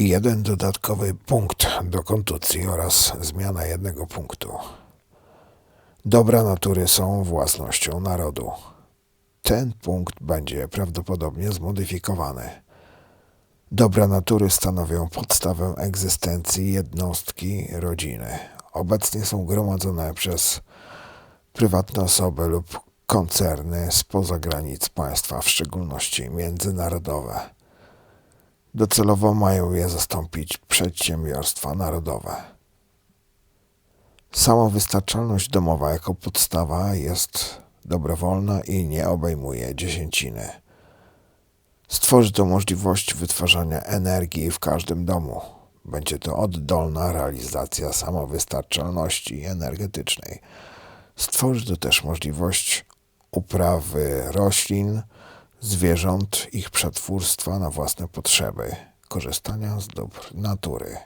Jeden dodatkowy punkt do kontucji oraz zmiana jednego punktu. Dobra natury są własnością narodu. Ten punkt będzie prawdopodobnie zmodyfikowany. Dobra natury stanowią podstawę egzystencji jednostki rodziny. Obecnie są gromadzone przez prywatne osoby lub koncerny spoza granic państwa, w szczególności międzynarodowe. Docelowo mają je zastąpić przedsiębiorstwa narodowe. Samowystarczalność domowa jako podstawa jest dobrowolna i nie obejmuje dziesięciny. Stworzy to możliwość wytwarzania energii w każdym domu. Będzie to oddolna realizacja samowystarczalności energetycznej. Stworzy to też możliwość uprawy roślin, zwierząt, ich przetwórstwa na własne potrzeby, korzystania z dóbr natury.